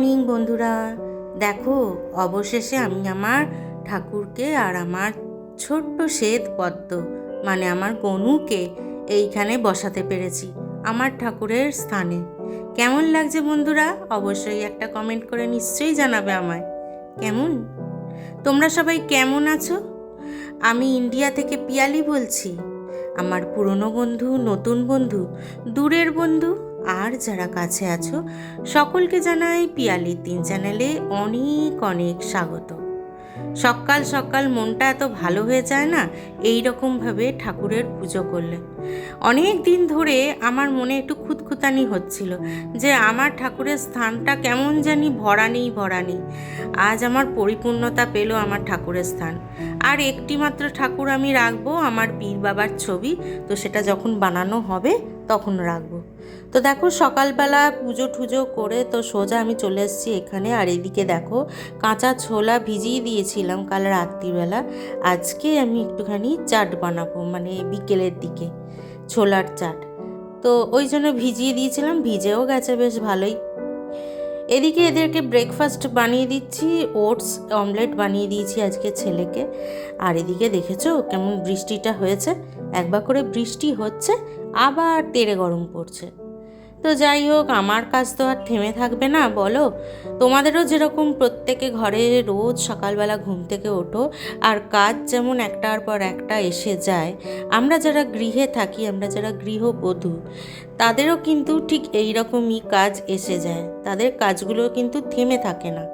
Morning বন্ধুরা। দেখো, অবশেষে আমি আমার ঠাকুরকে আর আমার ছোট্ট শ্বেত পদ্ম মানে আমার গনুকে এইখানে বসাতে পেরেছি, আমার ঠাকুরের স্থানে। কেমন লাগছে বন্ধুরা? অবশ্যই একটা কমেন্ট করে নিশ্চয়ই জানাবে আমায়। কেমন? তোমরা সবাই কেমন আছো? আমি ইন্ডিয়া থেকে পিয়ালি বলছি। আমার পুরনো বন্ধু, নতুন বন্ধু, দূরের বন্ধু আর যারা কাছে আছো, সকলকে জানাই পিয়ালির তিন চ্যানেলে অনেক অনেক স্বাগত। সকাল সকাল মনটা এত ভালো হয়ে যায় না এই রকমভাবে ঠাকুরের পুজো করলে অনেক দিন ধরে আমার মনে একটু খুঁতখুতানি হচ্ছিল যে আমার ঠাকুরের স্থানটা কেমন জানি ভরা নেই ভরা নেই। আজ আমার পরিপূর্ণতা পেল আমার ঠাকুরের স্থান। আর একটি মাত্র ঠাকুর আমি রাখব, আমার পীর বাবার ছবি। তো সেটা যখন বানানো হবে, তখন রাখব। তো দেখো, সকালবেলা পুজো টুজো করে তো সোজা আমি চলে এসেছি এখানে। আর এদিকে দেখো, কাঁচা ছোলা ভিজিয়ে দিয়েছিলাম কাল রাত্রিবেলা। আজকে আমি একটুখানি চাট বানাবো মানে বিকেলের দিকে, ছোলার চাট। তো ওই জন্য ভিজিয়ে দিয়েছিলাম, ভিজেও গেছে বেশ ভালোই। এদিকে এদেরকে ব্রেকফাস্ট বানিয়ে দিচ্ছি ওটস অমলেট বানিয়ে দিয়েছি আজকে ছেলেকে। আর এদিকে দেখেছ কেমন বৃষ্টিটা হয়েছে? একবার করে বৃষ্টি হচ্ছে, আবার তেড়ে গরম পড়ছে। তো যাই হোক, আমার কাজ তো আর থেমে থাকবে না, বলো। তোমাদেরও যেরকম প্রত্যেকে ঘরে রোজ সকালবেলা ঘুম থেকে ওঠো, আর কাজ যেমন একটার পর একটা এসে যায়, আমরা যারা গৃহে থাকি, আমরা যারা গৃহবধূ, তাদেরও কিন্তু ঠিক এই রকমই কাজ এসে যায়। তাদের কাজগুলো কিন্তু থেমে থাকে না।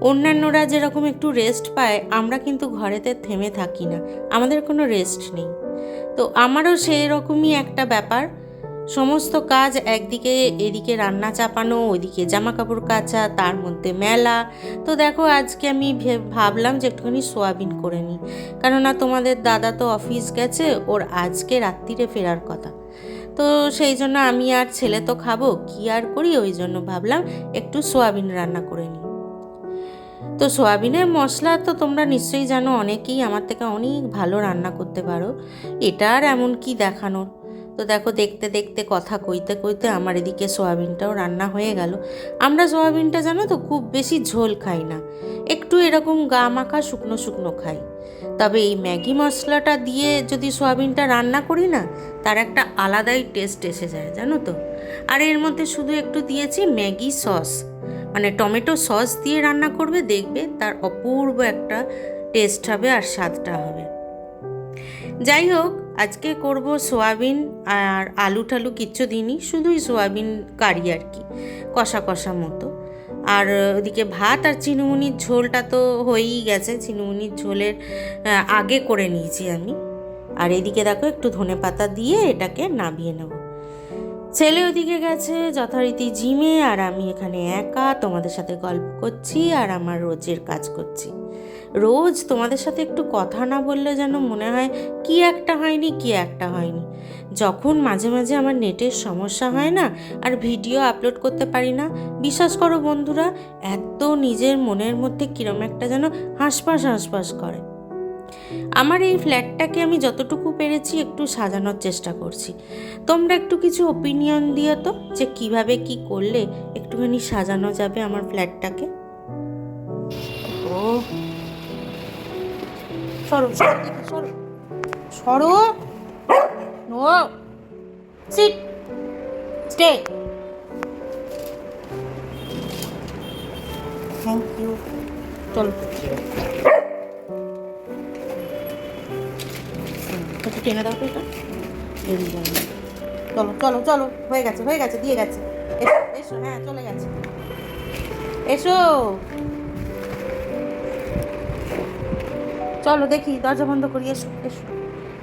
অন্যান্যরা যেরকম একটু রেস্ট পায়, আমরা কিন্তু ঘরেতে থেমে থাকি না। আমাদের কোনো রেস্ট নেই। তো আমারও সেই রকমই একটা ব্যাপার। সমস্ত কাজ একদিকে এদিকে রান্না চাপানো, ওইদিকে জামা কাপড় কাচা, তার মধ্যে মেলা। তো দেখো, আজকে আমি ভাবলাম যে একটুখানি সোয়াবিন করে নিই। কেননা তোমাদের দাদা তো অফিস গেছে, ওর আজকে রাত্রিরে ফেরার কথা। তো সেই জন্য আমি আর ছেলে তো খাব, কি আর করি? ওই জন্য ভাবলাম একটু সোয়াবিন রান্না করে নিই। তো সোয়াবিনের মশলা তো তোমরা নিশ্চয়ই জানো, অনেকেই আমার থেকে অনেক ভালো রান্না করতে পারো। এটা আর এমন কি দেখানোর? তো দেখো দেখতে দেখতে কথা কইতে কইতে আমার এদিকে সোয়াবিনটাও রান্না হয়ে গেল। আমরা সোয়াবিনটা জানো তো খুব বেশি ঝোল খাই না। একটু এরকম গা মাখা শুকনো শুকনো খাই। তবে এই ম্যাগি মশলাটা দিয়ে যদি সোয়াবিনটা রান্না করি না, তার একটা আলাদাই টেস্ট এসে যায়, জানো তো। আর এর মধ্যে শুধু একটু দিয়েছি ম্যাগি সস। মানে টমেটো সস দিয়ে রান্না করবে, দেখবে তার অপূর্ব একটা টেস্ট হবে আর স্বাদটা হবে। যাই হোক আজকে করব সোয়াবিন আর আলু টালু কিচ্ছু দিইনি, শুধুই সোয়াবিন কারি আর কি, কষা কষা মতো। আর ওদিকে ভাত আর চিনুমুনির ঝোলটা তো হয়েই গেছে, চিনুমুনির ঝোলের আগে করে নিয়েছি আমি। আর এদিকে দেখো একটু ধনে পাতা দিয়ে এটাকে নামিয়ে নেব। ছেলে ওদিকে গেছে যথারীতি জিমে, আর আমি এখানে একা তোমাদের সাথে গল্প করছি আর আমার রোজের কাজ করছি। রোজ তোমাদের সাথে একটু কথা না বললে যেন মনে হয় কি একটা হয়নি, কি একটা হয়নি। যখন মাঝে মাঝে আমার নেটের সমস্যা হয় না আর ভিডিও আপলোড করতে পারি না, বিশ্বাস করো বন্ধুরা, এত নিজের মনের মধ্যে কিরম একটা যেন হাঁসফাঁস হাঁসফাঁস করে। আমার এই ফ্ল্যাটটাকে আমি যতটুকু পেরেছি একটু সাজানোর চেষ্টা করছি। তোমরা একটু কিছু ওপিনিয়ন দিও তো যে কীভাবে কি করলে একটুখানি সাজানো যাবে আমার ফ্ল্যাটটাকে। ও সরো সরো সরো। No. Sit. Stay. Thank you চলো। একটু টেনে দাও তো এটা। চলো চলো চলো। হয়ে গেছে হয়ে গেছে দিয়ে গেছে। এসো এসো হ্যাঁ চলে গেছে। এসো। চলো দেখি, দরজা বন্ধ করি, এসো এসো।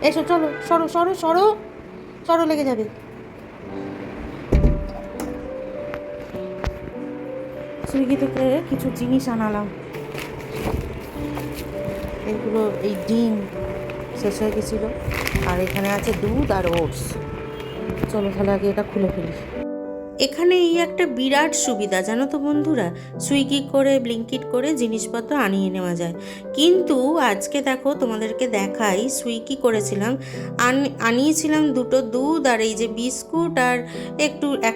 এসো, চলো, সরো সরো সরো। সরো লেগে যাবে। সুইগি থেকে কিছু জিনিস আনালাম। এগুলো এই ডিম শেষ হয়ে গেছিল। আর এখানে আছে দুধ আর ওটস। চলো তাহলে আগে এটা খুলে ফেলি। এখানে এই একটা বিরাট সুবিধা, জানো তো বন্ধুরা? সুইগি করে, ব্লিঙ্কিট করে জিনিসপত্র আনিয়ে নেওয়া যায়। কিন্তু আজকে দেখো তোমাদেরকে দেখাই, সুইগি করেছিলাম, আন, আনিয়েছিলাম দুটো দুধ আর এই যে বিস্কুট আর একটু এক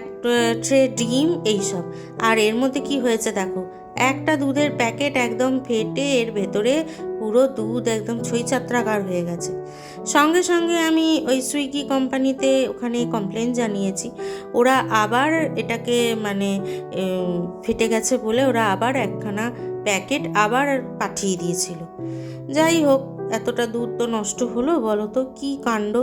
ট্রে ডিম, এইসব। আর এর মধ্যে কি হয়েছে দেখো? একটা দুধের প্যাকেট একদম ফেটে এর ভেতরে পুরো দুধ একদম ছইচাত্রাকার হয়ে গেছে। সঙ্গে সঙ্গে আমি ওই সুইগি কোম্পানিতে ওখানে কমপ্লেন জানিয়েছি। ওরা আবার এটাকে মানে ফেটে গেছে বলে ওরা আবার একখানা প্যাকেট আবার পাঠিয়ে দিয়েছিল। যাই হোক, এতটা দুধ তো নষ্ট হলো, বলো তো কী কাণ্ড?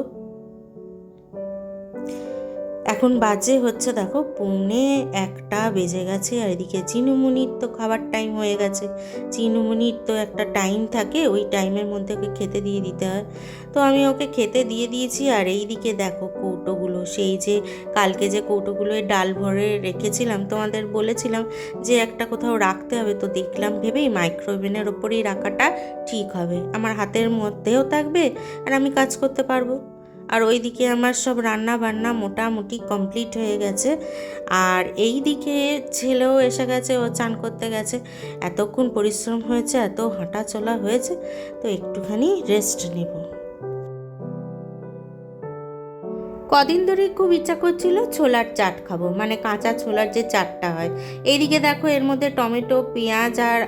এখন বাজে হচ্ছে, দেখো পৌনে একটা বেজে গেছে আর এদিকে চিনুমুনির তো খাবার টাইম হয়ে গেছে। চিনুমুনির তো একটা টাইম থাকে, ওই টাইমের মধ্যে ওকে খেতে দিয়ে দিতে হয়। তো আমি ওকে খেতে দিয়ে দিয়েছি আর এই দিকে দেখো কৌটোগুলো, সেই যে কালকে যে কৌটোগুলোয় ডাল ভরে রেখেছিলাম, তোমাদের বলেছিলাম যে একটা কোথাও রাখতে হবে, তো দেখলাম ভেবেই মাইক্রোওভেনের ওপরেই রাখাটা ঠিক হবে। আমার হাতের মধ্যেও থাকবে আর আমি কাজ করতে পারব। আর ওইদিকে আমার সব রান্না বান্না মোটামুটি কমপ্লিট হয়ে গেছে। আর এই দিকে ছেলেও এসে গেছে, ও চান করতে গেছে। এতক্ষণ পরিশ্রম হয়েছে, এত হাঁটা চলা হয়েছে, তো একটুখানি রেস্ট নেব। কদিন ধরে খুব ইচ্ছা করছিল ছোলার চাট খাব মানে কাঁচা ছোলার যে চাটটা হয়। এইদিকে দেখো এর মধ্যে টমেটো, পেঁয়াজ আর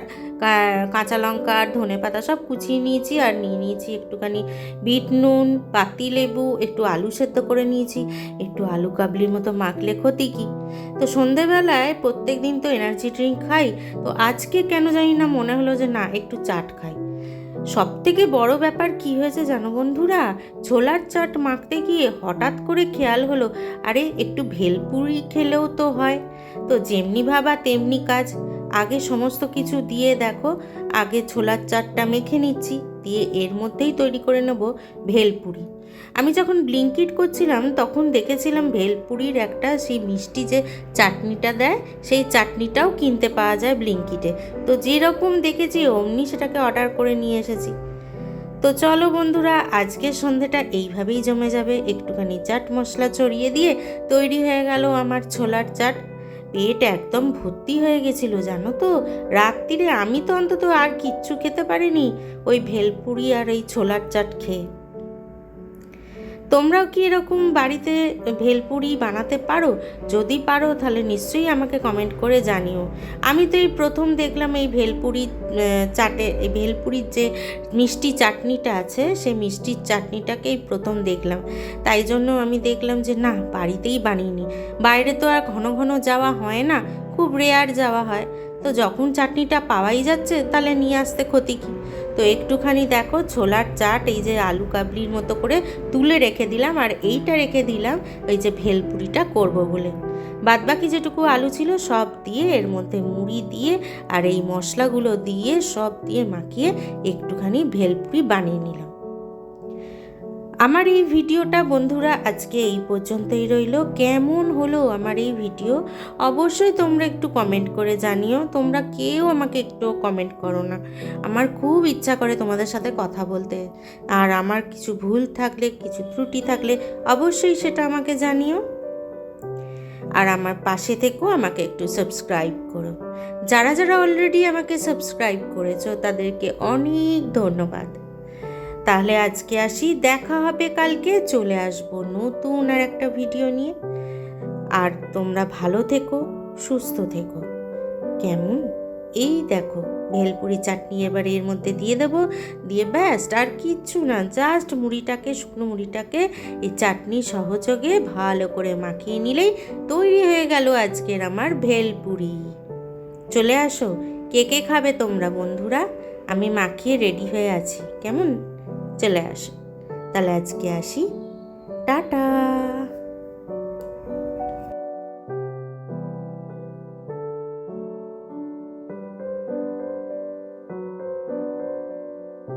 কাঁচা লঙ্কা আর ধনে পাতা সব কুচিয়ে নিয়েছি আর নিয়ে নিয়েছি একটুখানি বিট নুন পাতি লেবু, একটু আলু সেদ্ধ করে নিয়েছি, একটু আলু কাবলির মতো মাখলে ক্ষতি কি? তো সন্ধেবেলায় প্রত্যেক দিন তো এনার্জি ড্রিঙ্ক খাই, তো আজকে কেন জানি না মনে হলো যে না, একটু চাট খাই। সব থেকে বড় ব্যাপার কি হয়েছে জানো বন্ধুরা? ছোলার চাট মাখতে গিয়ে হঠাৎ করে খেয়াল হলো, আরে একটু ভেলপুরি খেলেও তো হয়। তো যেমনি ভাবা তেমনি কাজ। আগে সমস্ত কিছু দিয়ে দেখো। আগে ছোলার চাটটা মেখে নিচ্ছি, দিয়ে এর মধ্যেই তৈরি করে নেব ভেলপুরি। আমি যখন ব্লিঙ্কিট করছিলাম, তখন দেখেছিলাম ভেলপুরির একটা সেই মিষ্টি যে চাটনিটা দেয়, সেই চাটনিটাও কিনতে পাওয়া যায় ব্লিঙ্কিটে। তো যেরকম দেখেছি, অমনি সেটাকে অর্ডার করে নিয়ে এসেছি। তো চলো বন্ধুরা, আজকের সন্ধেটা এইভাবেই জমে যাবে। একটুখানি চাট মশলা ছড়িয়ে দিয়ে তৈরি হয়ে গেল আমার ছোলার চাট। পেট একদম ভর্তি হয়ে গেছিল, জানো তো? রাত্রিরে আমি তো অন্তত আর কিচ্ছু খেতে পারিনি। ওই ভেলপুরি আর এই ছোলার চাট খেয়ে। তোমরাও কি এরকম বাড়িতে ভেলপুরি বানাতে পারো? যদি পারো, তাহলে নিশ্চয়ই আমাকে কমেন্ট করে জানিও। আমি তো এই প্রথম দেখলাম এই ভেলপুরি চাটে, এই ভেলপুরির যে মিষ্টি চাটনিটা আছে, সেই মিষ্টির চাটনিটাকেই প্রথম দেখলাম। তাই জন্য আমি দেখলাম যে, না, বাড়িতেই বানিয়ে নিই বাইরে তো আর ঘন ঘন যাওয়া হয় না, খুব রেয়ার যাওয়া হয়। তো যখন চাটনিটা পাওয়াই যাচ্ছে, তাহলে নিয়ে আসতে ক্ষতি কী? তো একটুখানি দেখো, ছোলার চাট, এই যে আলু কাবলির মতো করে তুলে রেখে দিলাম, আর এইটা রেখে দিলাম, ওই যে ভেলপুরিটা করব বলে। বাদবাকি যেটুকু আলু ছিল, সব দিয়ে এর মধ্যে মুড়ি দিয়ে আর এই মশলাগুলো দিয়ে সব দিয়ে মাখিয়ে একটুখানি ভেলপুরি বানিয়ে নিলাম। আমার এই ভিডিওটা বন্ধুরা আজকে এই পর্যন্তই রইল। কেমন হলো আমার এই ভিডিও? অবশ্যই তোমরা একটু কমেন্ট করে জানিও। তোমরা কেউ আমাকে একটু কমেন্ট করো না। আমার খুব ইচ্ছা করে তোমাদের সাথে কথা বলতে। আর আমার কিছু ভুল থাকলে, কিছু ত্রুটি থাকলে অবশ্যই সেটা আমাকে জানিও। আর আমার পাশে থেকেও আমাকে একটু সাবস্ক্রাইব করো। যারা যারা অলরেডি আমাকে সাবস্ক্রাইব করেছ, তাদেরকে অনেক ধন্যবাদ। তাহলে আজকে আসি, দেখা হবে কালকে, চলে আসব নতুন আর একটা ভিডিও নিয়ে। আর তোমরা ভালো থেকো, সুস্থ থেকো। কেমন? এই দেখো, ভেলপুরি চাটনি এবার এর মধ্যে দিয়ে দেবো। দিয়ে ব্যাস, আর কিচ্ছু না জাস্ট মুড়িটাকে, শুকনো মুড়িটাকে এই চাটনি সহযোগে ভালো করে মাখিয়ে নিলেই তৈরি হয়ে গেল আজকের আমার ভেলপুরি। চলে আসো, কে কে খাবে তোমরা বন্ধুরা? আমি মাখিয়ে রেডি হয়ে আছি, কেমন? চলে আসে। তাহলে আজকে আসি। টাটা!